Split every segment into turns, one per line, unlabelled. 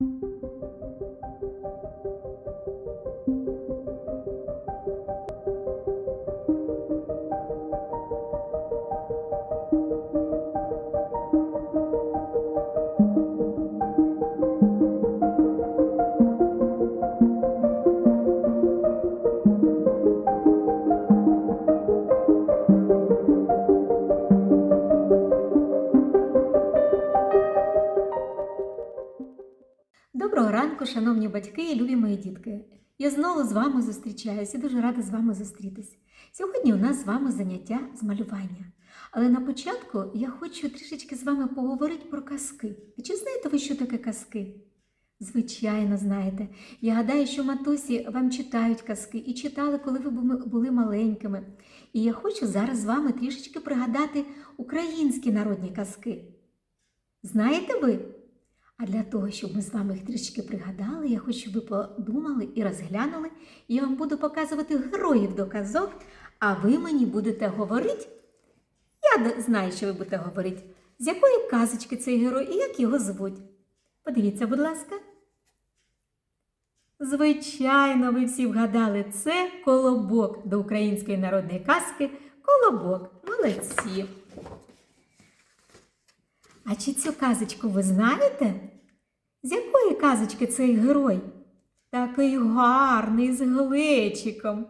Thank you. Шановні батьки і любі мої дітки. Я знову з вами зустрічаюся і дуже рада з вами зустрітись. Сьогодні у нас з вами заняття з малювання. Але на початку я хочу трішечки з вами поговорити про казки. І чи знаєте ви, що таке казки? Звичайно, знаєте. Я гадаю, що матусі вам читають казки і читали, коли ви були маленькими. І я хочу зараз з вами трішечки пригадати українські народні казки. Знаєте ви? А для того, щоб ми з вами їх трішки пригадали, я хочу, щоб ви подумали і розглянули. Я вам буду показувати героїв до казок, а ви мені будете говорити. Я знаю, що ви будете говорити, з якої казочки цей герой і як його звуть. Подивіться, будь ласка. Звичайно, ви всі вгадали, це колобок до української народної казки Колобок. Молодці. А чи цю казочку ви знаєте? З якої казочки цей герой? Такий гарний з глечиком.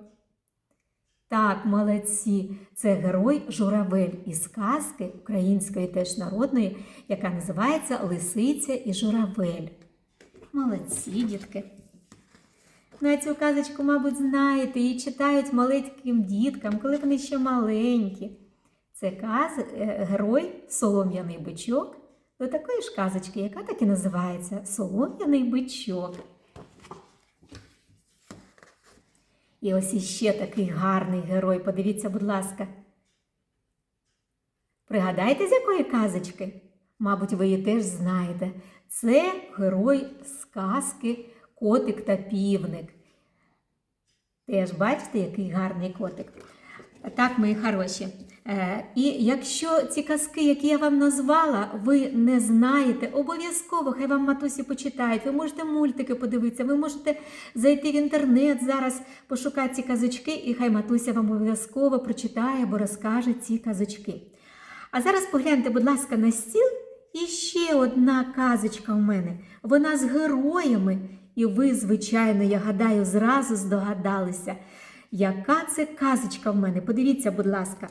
Так, молодці, це герой Журавель із казки української теж народної, яка називається Лисиця і Журавель. Молодці, дітки. Ну, а цю казочку, мабуть, знаєте, її читають маленьким діткам, коли вони ще маленькі. Це каз... е, герой Солом'яний бичок до такої ж казочки, яка так і називається Солом'яний бичок. І ось іще такий гарний герой. Подивіться, будь ласка. Пригадайте, з якої казочки? Мабуть, ви її теж знаєте. Це герой сказки Котик та півник. Теж бачите, який гарний котик. Так, мої хороші. Е, І якщо ці казки, які я вам назвала, ви не знаєте, обов'язково хай вам матусі почитають. Ви можете мультики подивитися, ви можете зайти в інтернет зараз, пошукати ці казочки, і хай матуся вам обов'язково прочитає або розкаже ці казочки. А зараз погляньте, будь ласка, на стіл. І ще одна казочка у мене. Вона з героями. І ви, звичайно, я гадаю, зразу здогадалися, яка це казочка в мене. Подивіться, будь ласка.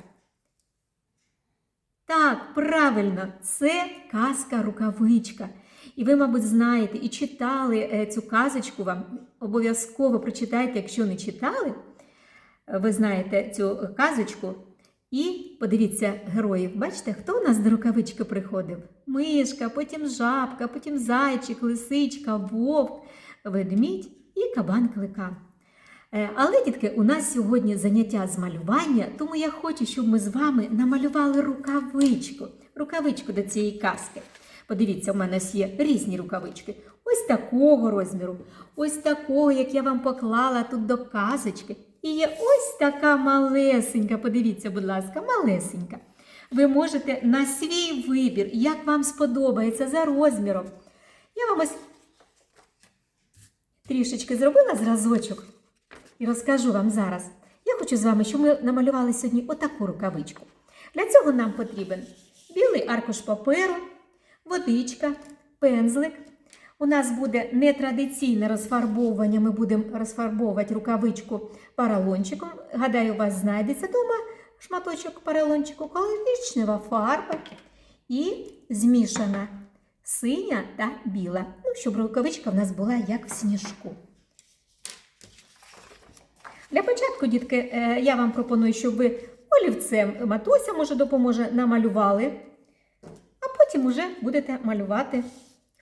Так, правильно, це казка рукавичка. І ви, мабуть, знаєте і читали е, цю казочку вам. Обов'язково прочитайте, якщо не читали. Е, Ви знаєте цю казочку. І подивіться героїв. Бачите, хто у нас до рукавички приходив? Мишка, потім жабка, потім зайчик, лисичка, вовк, ведмідь і кабан клика. Е, Але, дітки, у нас сьогодні заняття з малювання, тому я хочу, щоб ми з вами намалювали рукавичку. Рукавичку до цієї казки. Подивіться, у мене є різні рукавички. Ось такого розміру, ось такого, як я вам поклала тут до казочки. І є ось така малесенька, подивіться, будь ласка, малесенька. Ви можете на свій вибір, як вам сподобається за розміром. Я вам ось трішечки зробила зразочок і розкажу вам зараз. Я хочу з вами, щоб ми намалювали сьогодні отаку рукавичку. Для цього нам потрібен білий аркуш паперу, водичка, пензлик. У нас буде нетрадиційне розфарбовування. Ми будемо розфарбовувати рукавичку паралончиком. Гадаю, у вас знайдеться вдома шматочок паралончику, коричнева фарба і змішана синя та біла. Ну, щоб рукавичка в нас була як в сніжку. Для початку, дітки, е, я вам пропоную, щоб ви олівцем матуся, може, допоможе, намалювали, а потім уже будете малювати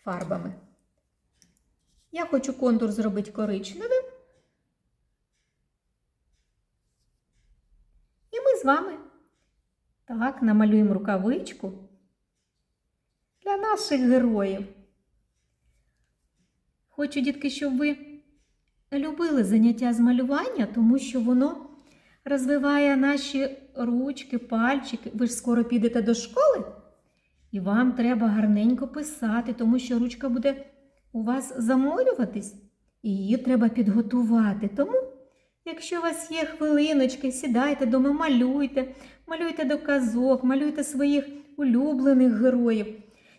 фарбами. Я хочу контур зробити коричневим. І ми з вами так намалюємо рукавичку для наших героїв. Хочу, дітки, щоб ви любили заняття з малювання, тому що воно розвиває наші ручки, пальчики. Ви ж скоро підете до школи, і вам треба гарненько писати, тому що ручка буде у вас заморюватись, і її треба підготувати. Тому, якщо у вас є хвилиночки, сідайте дома, малюйте, малюйте до казок, малюйте своїх улюблених героїв.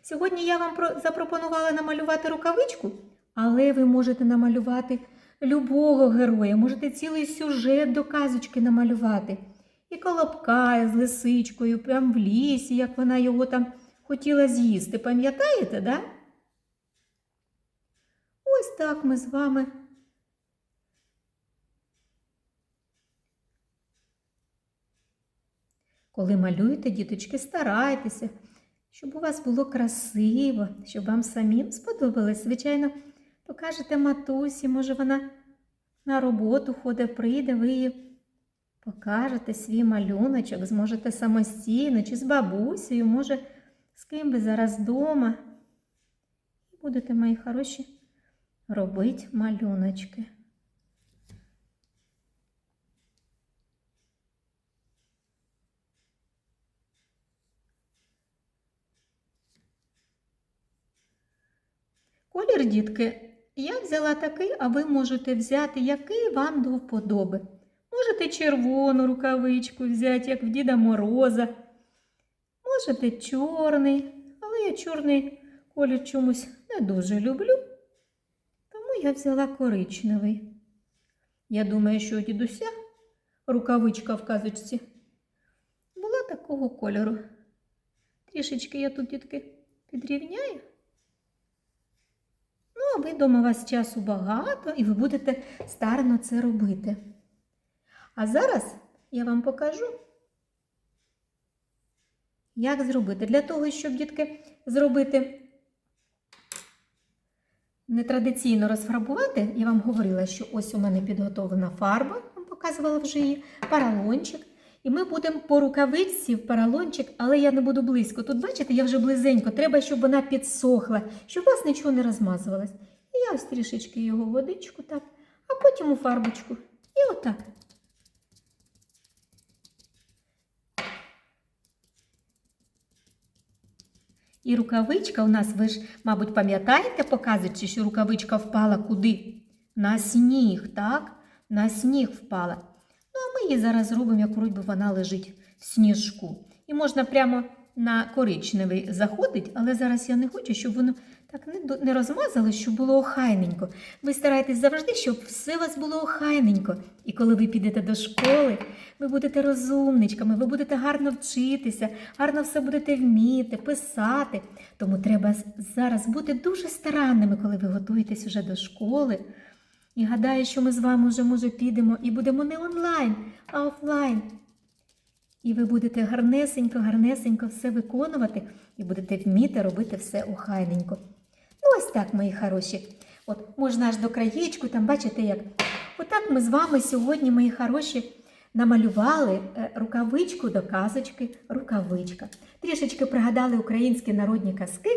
Сьогодні я вам запропонувала намалювати рукавичку, але ви можете намалювати любого героя, можете цілий сюжет до казочки намалювати. І колобка з лисичкою, прямо в лісі, як вона його там хотіла з'їсти. Пам'ятаєте, да? Ось так ми з вами. Коли малюєте, діточки, старайтеся, щоб у вас було красиво, щоб вам самим сподобалось. Звичайно, покажете матусі, може вона на роботу ходить, прийде, ви її покажете свій малюночок, зможете самостійно чи з бабусею, може, з ким ви зараз вдома. Будете, мої хороші, робити малюночки. Колір, дітки, я взяла такий, а ви можете взяти, який вам до вподоби. Можете червону рукавичку взяти, як в Діда Мороза. Можете чорний, але я чорний колір чомусь не дуже люблю, тому я взяла коричневий. Я думаю, що у дідуся рукавичка в казочці була такого кольору. Трішечки я тут, дітки, підрівняю. Ви у вас часу багато, і ви будете старано це робити. А зараз я вам покажу, як зробити. Для того, щоб дітки зробити нетрадиційно розфарбувати, я вам говорила, що ось у мене підготовлена фарба, вам показувала вже її, паралончик. І ми будемо по рукавичці в паралончик, але я не буду близько. Тут, бачите, я вже близенько. Треба, щоб вона підсохла, щоб у вас нічого не розмазувалось. Я ось трішечки його водичку так, а потім у фарбочку. І отак. І рукавичка у нас, ви ж, мабуть, пам'ятаєте, показуючи, що рукавичка впала куди? На сніг, так? На сніг впала. Ну, а ми її зараз зробимо, як би вона лежить в сніжку. І можна прямо на коричневий заходить, але зараз я не хочу, щоб воно так не, розмазалось, щоб було охайненько. Ви старайтесь завжди, щоб все у вас було охайненько. І коли ви підете до школи, ви будете розумничками, ви будете гарно вчитися, гарно все будете вміти, писати. Тому треба зараз бути дуже старанними, коли ви готуєтесь уже до школи. І гадаю, що ми з вами вже може підемо і будемо не онлайн, а офлайн. І ви будете гарнесенько, гарнесенько все виконувати і будете вміти робити все охайненько. Ну, ось так, мої хороші. От можна аж до краєчку, там бачите як. Отак ми з вами сьогодні, мої хороші, намалювали е, рукавичку до казочки, рукавичка. Трішечки пригадали українські народні казки.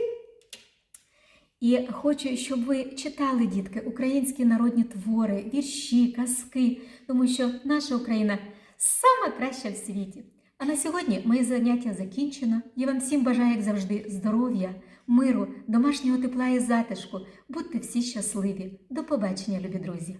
І хочу, щоб ви читали, дітки, українські народні твори, вірші, казки, тому що наша Україна сама краща в світі. А на сьогодні моє заняття закінчено. Я вам всім бажаю, як завжди, здоров'я, миру, домашнього тепла і затишку. Будьте всі щасливі. До побачення, любі друзі!